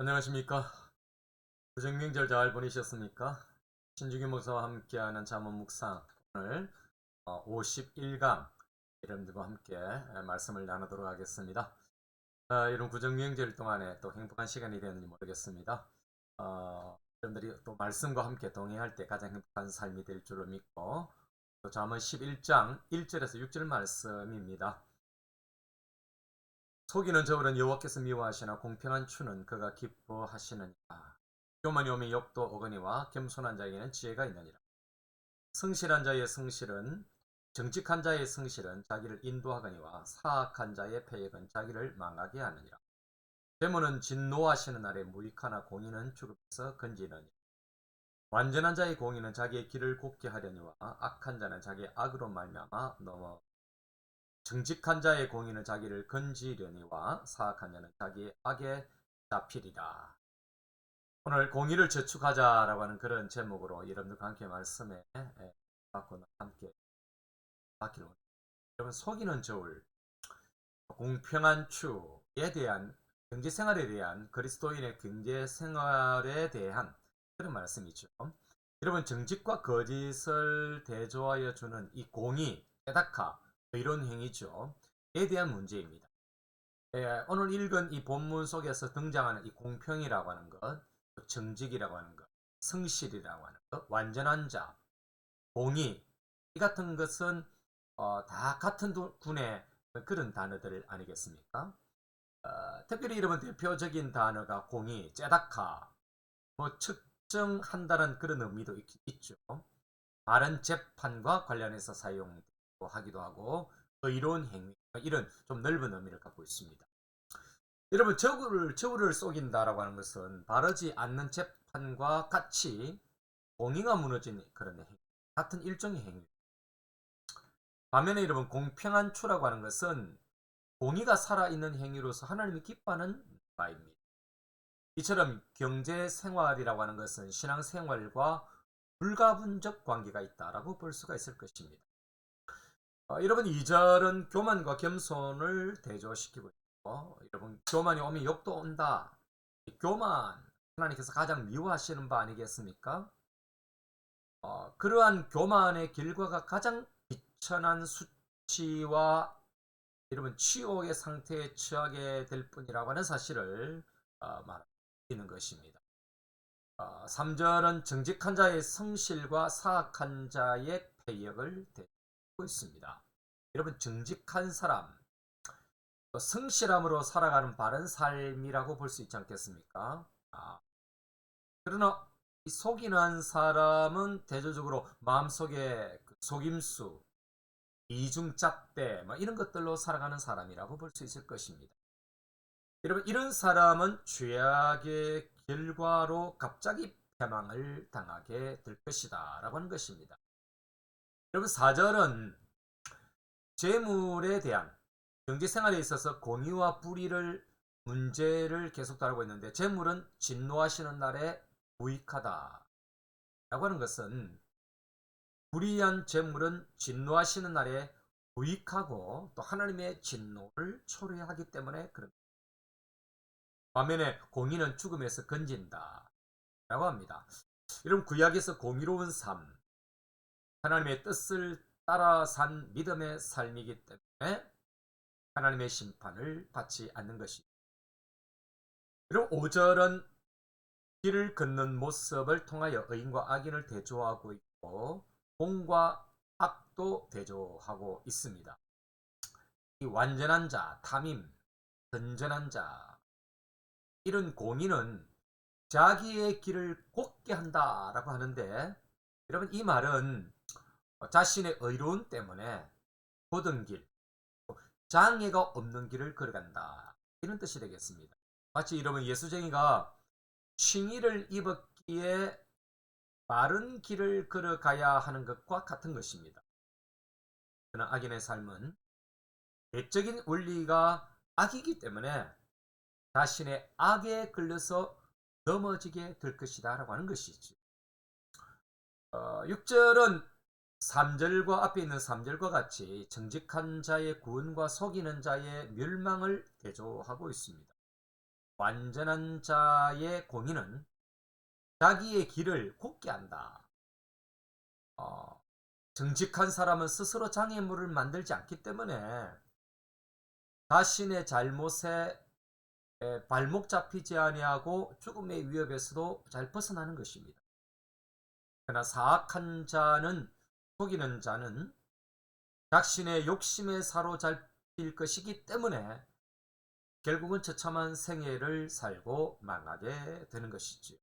안녕하십니까. 부정명절 잘 보내셨습니까? 신주기 목사와 함께하는 잠언 묵상 오늘 51강 여러분들과 함께 말씀을 나누도록 하겠습니다. 아, 이런 구정명절 동안에 또 행복한 시간이 되었는지 모르겠습니다. 어, 여러분들이 또 말씀과 함께 동행할 때 가장 행복한 삶이 될 줄을 믿고 또 잠언 11장 1절에서 6절 말씀입니다. 속이는 저울은 여호와께서 미워하시나 공평한 추는 그가 기뻐하시느니라. 오면 욕도 오거니와 겸손한 자에게는 지혜가 있느니라. 성실한 자의 성실은 정직한 자의 성실은 자기를 인도하거니와 사악한 자의 패역은 자기를 망하게 하느니라. 재물은 진노하시는 날에 무익하나 공의는 죽음에서 건지느니라. 완전한 자의 공의는 자기의 길을 곱게 하려니와 악한 자는 자기의 악으로 말미암아 넘어 정직한 자의 공의는 자기를 건지려니와 사악한 자는 자기의 악에 잡히리라. 오늘 공의를 저축하자라고 하는 그런 제목으로 여러분들과 함께 말씀에 받고 함께 받기를. 여러분 속이는 저울, 공평한 추에 대한 경제 생활에 대한 그리스도인의 경제 생활에 대한 그런 말씀이죠. 여러분 정직과 거짓을 대조하여 주는 이 공의, 에다카 이런 행위죠. 에 대한 문제입니다. 예, 오늘 읽은 이 본문 속에서 등장하는 이 공평이라고 하는 것, 정직이라고 하는 것, 성실이라고 하는 것, 완전한 자, 공의 이 같은 것은 어, 다 같은 군의 그런 단어들 아니겠습니까? 어, 특별히 여러분 대표적인 단어가 공의, 제다카, 뭐 측정한다는 그런 의미도 있, 있죠. 바른 재판과 관련해서 사용 하기도 하고 의로운 행위 이런 좀 넓은 의미를 갖고 있습니다. 여러분 저구를 저구를 속인다라고 하는 것은 바르지 않는 재판과 같이 공의가 무너진 그런 행위 같은 일종의 행위. 반면에 여러분 공평한 추라고 하는 것은 공의가 살아있는 행위로서 하나님이 기뻐하는 바입니다. 이처럼 경제 생활이라고 하는 것은 신앙 생활과 불가분적 관계가 있다라고 볼 수가 있을 것입니다. 어, 여러분 2절은 교만과 겸손을 대조시키고 여러분 교만이 오면 욕도 온다. 교만 하나님께서 가장 미워하시는 바 아니겠습니까? 어, 그러한 교만의 결과가 가장 비천한 수치와 여러분 치욕의 상태에 처하게 될 뿐이라고 하는 사실을 어, 말하는 것입니다. 어, 3절은 정직한 자의 성실과 사악한 자의 폐역을 대고 있습니다. 여러분 정직한 사람, 성실함으로 살아가는 바른 삶이라고 볼 수 있지 않겠습니까? 아, 그러나 속이는 사람은 대조적으로 마음속에 그 속임수, 이중잣대 뭐 이런 것들로 살아가는 사람이라고 볼 수 있을 것입니다. 여러분 이런 사람은 죄악의 결과로 갑자기 패망을 당하게 될 것이다 라고 하는 것입니다. 여러분 4절은 재물에 대한 경제 생활에 있어서 공의와 불의를 문제를 계속 다루고 있는데 재물은 진노하시는 날에 무익하다. 라고 하는 것은 불의한 재물은 진노하시는 날에 무익하고 또 하나님의 진노를 초래하기 때문에 그런 반면에 공의는 죽음에서 건진다. 라고 합니다. 이런 구약에서 공의로운 삶 하나님의 뜻을 따라 산 믿음의 삶이기 때문에 하나님의 심판을 받지 않는 것입니다. 그리고 5절은 길을 걷는 모습을 통하여 의인과 악인을 대조하고 있고 공과 악도 대조하고 있습니다. 이 완전한 자, 탐임, 건전한 자 이런 공의는 자기의 길을 곱게 한다라고 하는데 여러분 이 말은 자신의 의로움 때문에 고든 길, 장애가 없는 길을 걸어간다. 이런 뜻이 되겠습니다. 마치 여러분 예수쟁이가 칭의를 입었기에 바른 길을 걸어가야 하는 것과 같은 것입니다. 그러나 악인의 삶은 외적인 원리가 악이기 때문에 자신의 악에 걸려서 넘어지게 될 것이다 라고 하는 것이지. 어, 6절은 3절과 앞에 있는 3절과 같이 정직한 자의 구원과 속이는 자의 멸망을 대조하고 있습니다. 완전한 자의 공의는 자기의 길을 곱게 한다. 어, 정직한 사람은 스스로 장애물을 만들지 않기 때문에 자신의 잘못에 에, 발목 잡히지 아니하고 죽음의 위협에서도 잘 벗어나는 것입니다. 그러나 사악한 자는 속이는 자는 자신의 욕심에 사로잡힐 것이기 때문에 결국은 처참한 생애를 살고 망하게 되는 것이지요.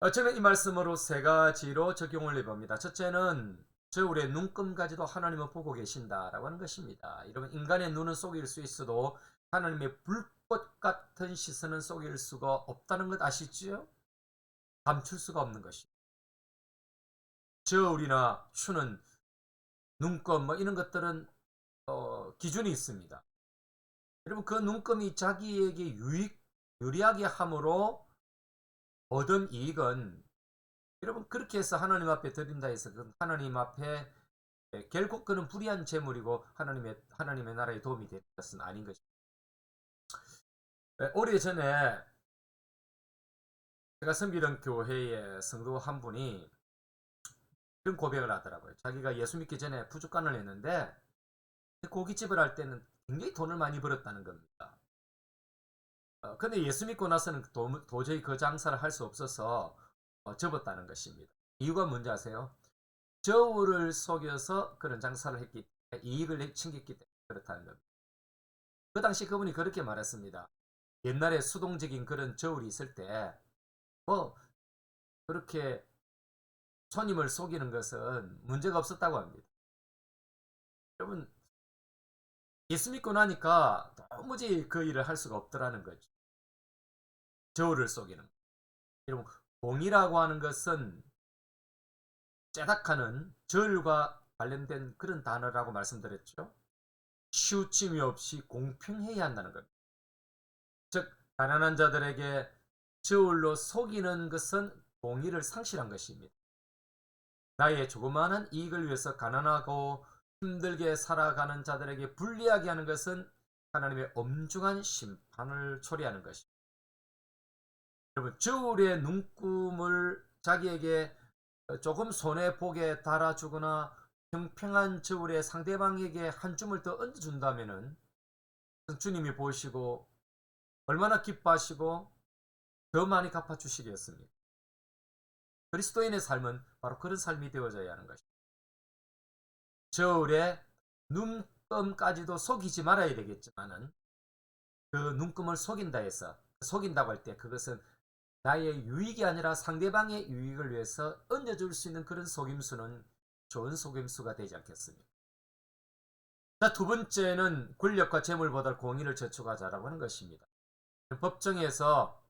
어, 저는 이 말씀으로 세 가지로 적용을 해봅니다. 첫째는 저울의 눈금까지도 하나님은 보고 계신다라고 하는 것입니다. 여러분 인간의 눈은 속일 수 있어도 하나님의 불꽃 같은 시선은 속일 수가 없다는 것 아시지요? 감출 수가 없는 것입니다. 저울이나 추는 눈금 뭐 이런 것들은 어, 기준이 있습니다. 여러분 그 눈금이 자기에게 유익 유리하게 함으로 얻은 이익은 여러분 그렇게 해서 하나님 앞에 드린다 해서 그 하나님 앞에 예, 결국 그는 불의한 재물이고 하나님의 하나님의 나라에 도움이 되는 것은 아닌 것입니다. 예, 오래 전에 제가 섬기던 교회의 성도 한 분이 이런 고백을 하더라고요. 자기가 예수 믿기 전에 부족간을 했는데 고깃집을 할 때는 굉장히 돈을 많이 벌었다는 겁니다. 어, 근데 예수 믿고 나서는 도, 도저히 그 장사를 할 수 없어서 어, 접었다는 것입니다. 이유가 뭔지 아세요? 저울을 속여서 그런 장사를 했기 때문에 이익을 챙겼기 때문에 그렇다는 겁니다. 그 당시 그분이 그렇게 말했습니다. 옛날에 수동적인 그런 저울이 있을 때, 뭐, 그렇게 손님을 속이는 것은 문제가 없었다고 합니다. 여러분, 예수 믿고 나니까 도무지 그 일을 할 수가 없더라는 거죠. 저울을 속이는. 여러분, 공이라고 하는 것은 째닥하는 절과 관련된 그런 단어라고 말씀드렸죠. 치우침이 없이 공평해야 한다는 것. 즉, 가난한 자들에게 저울로 속이는 것은 공의를 상실한 것입니다. 나의 조그마한 이익을 위해서 가난하고 힘들게 살아가는 자들에게 불리하게 하는 것은 하나님의 엄중한 심판을 초래하는 것입니다. 여러분, 저울의 눈금을 자기에게 조금 손해보게 달아주거나 평평한 저울에 상대방에게 한 줌을 더 얹어준다면은 주님이 보시고 얼마나 기뻐하시고 더 많이 갚아주시겠습니까? 그리스도인의 삶은 바로 그런 삶이 되어져야 하는 것입니다. 저울에 눈금까지도 속이지 말아야 되겠지만은 그 눈금을 속인다 해서 속인다고 할 때 그것은 나의 유익이 아니라 상대방의 유익을 위해서 얹어줄 수 있는 그런 속임수는 좋은 속임수가 되지 않겠습니까? 자, 두 번째는 권력과 재물보다 공의를 저축하자라고 하는 것입니다. 법정에서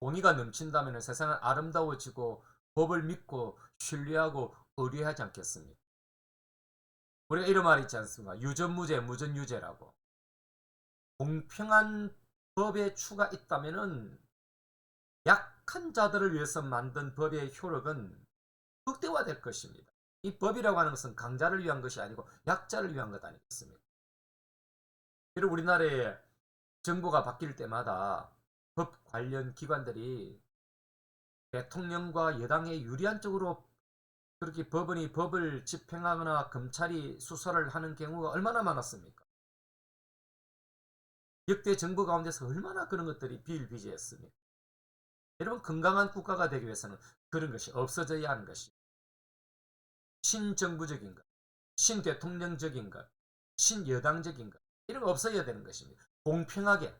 공의가 넘친다면 세상은 아름다워지고 법을 믿고 신뢰하고 의뢰하지 않겠습니까? 우리가 이런 말이 있지 않습니까? 유전무죄, 무전유죄라고. 공평한 법의 추가 있다면은 약한 자들을 위해서 만든 법의 효력은 극대화될 것입니다. 이 법이라고 하는 것은 강자를 위한 것이 아니고 약자를 위한 것 아니겠습니까? 그리고 우리나라의 정부가 바뀔 때마다 법 관련 기관들이 대통령과 여당에 유리한 쪽으로 그렇게 법원이 법을 집행하거나 검찰이 수사를 하는 경우가 얼마나 많았습니까? 역대 정부 가운데서 얼마나 그런 것들이 비일비재했습니까? 여러분 건강한 국가가 되기 위해서는 그런 것이 없어져야 하는 것이 신정부적인 것, 신대통령적인 것, 신여당적인 것 이런 거 없어야 되는 것입니다. 공평하게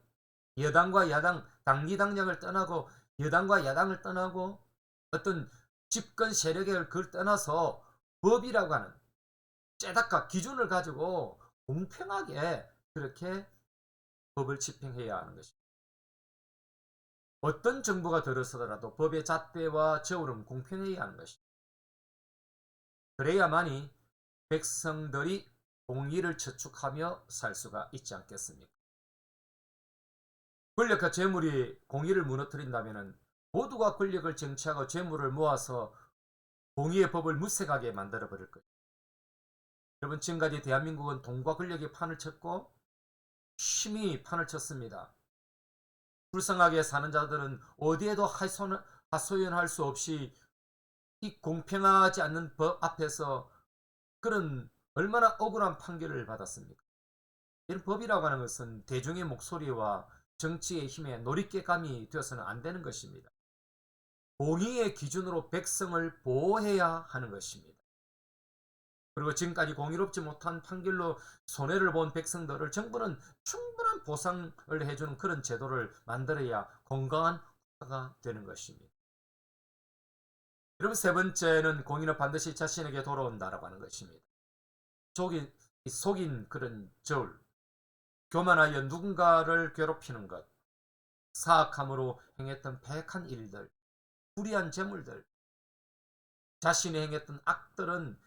여당과 야당, 당리당략을 떠나고 여당과 야당을 떠나고 어떤 집권 세력을 그걸 떠나서 법이라고 하는 째닥과 기준을 가지고 공평하게 그렇게 법을 집행해야 하는 것입니다. 어떤 정부가 들어서더라도 법의 잣대와 저울은 공평해야 하는 것입니다. 그래야만이 백성들이 공의를 저축하며 살 수가 있지 않겠습니까? 권력과 재물이 공의를 무너뜨린다면 모두가 권력을 쟁취하고 재물을 모아서 공의의 법을 무색하게 만들어 버릴 거예요. 여러분 지금까지 대한민국은 돈과 권력의 판을 쳤고 심히 판을 쳤습니다. 불쌍하게 사는 자들은 어디에도 하소연, 하소연할 수 없이 이 공평하지 않는 법 앞에서 그런 얼마나 억울한 판결을 받았습니까? 이런 법이라고 하는 것은 대중의 목소리와 정치의 힘에 놀이개감이 되어서는 안 되는 것입니다. 공의의 기준으로 백성을 보호해야 하는 것입니다. 그리고 지금까지 공의롭지 못한 판결로 손해를 본 백성들을 정부는 충분한 보상을 해주는 그런 제도를 만들어야 건강한 국가가 되는 것입니다. 여러분 세 번째는 공의는 반드시 자신에게 돌아온다라고 하는 것입니다. 속인, 속인 그런 저울, 교만하여 누군가를 괴롭히는 것, 사악함으로 행했던 백한 일들, 불의한 재물들, 자신이 행했던 악들은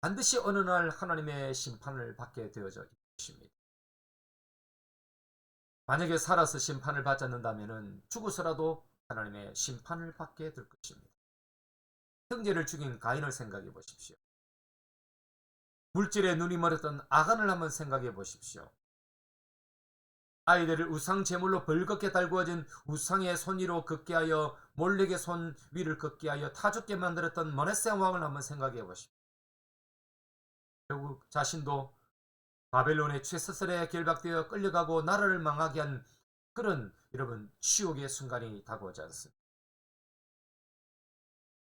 반드시 어느 날 하나님의 심판을 받게 되어져 있습니다. 만약에 살아서 심판을 받지 않는다면 죽어서라도 하나님의 심판을 받게 될 것입니다. 형제를 죽인 가인을 생각해 보십시오. 물질에 눈이 멀었던 아간을 한번 생각해 보십시오. 아이들을 우상 제물로 벌겋게 달구어진 우상의 손 위로 걷게 하여 몰렉의 손 위를 걷게 하여 타죽게 만들었던 머네세 왕을 한번 생각해 보십시오. 결국 자신도 바벨론의 최서슬에 결박되어 끌려가고 나라를 망하게 한 그런 여러분 치욕의 순간이 다가오지 않습니다.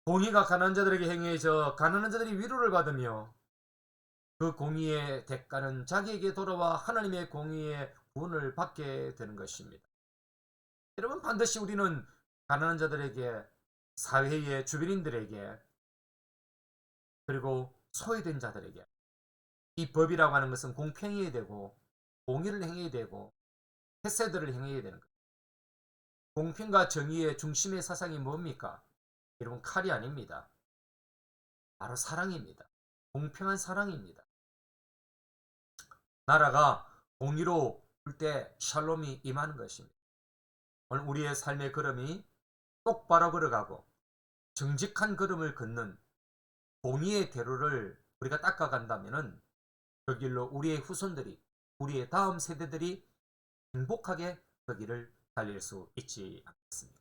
공의가 가난한 자들에게 행해져 가난한 자들이 위로를 받으며 그 공의의 대가는 자기에게 돌아와 하나님의 공의의 구원을 받게 되는 것입니다. 여러분 반드시 우리는 가난한 자들에게 사회의 주변인들에게 그리고 소외된 자들에게 이 법이라고 하는 것은 공평해야 되고 공의를 행해야 되고 햇새들을 행해야 되는 거예요. 공평과 정의의 중심의 사상이 뭡니까? 여러분 칼이 아닙니다. 바로 사랑입니다. 공평한 사랑입니다. 나라가 공의로 때 샬롬이 임하는 것입니다. 오늘 우리의 삶의 걸음이 똑바로 걸어가고 정직한 걸음을 걷는 공의의 대로를 우리가 닦아간다면은 그 길로 우리의 후손들이 우리의 다음 세대들이 행복하게 그 길을 달릴 수 있지 않겠습니까?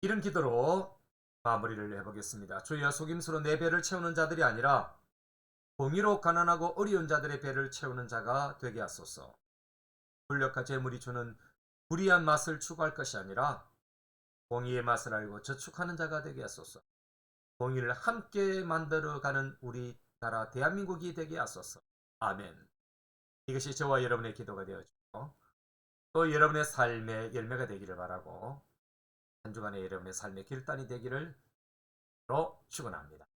이런 기도로 마무리를 해보겠습니다. 주여 속임수로 내 배를 채우는 자들이 아니라 공의로 가난하고 어려운 자들의 배를 채우는 자가 되게 하소서. 권력과 재물이 주는 불의한 맛을 추구할 것이 아니라 공의의 맛을 알고 저축하는 자가 되게 하소서. 공의를 함께 만들어가는 우리나라 대한민국이 되게 하소서. 아멘. 이것이 저와 여러분의 기도가 되어주고 또 여러분의 삶의 열매가 되기를 바라고 한 주간의 여러분의 삶의 결단이 되기를 로 축원합니다.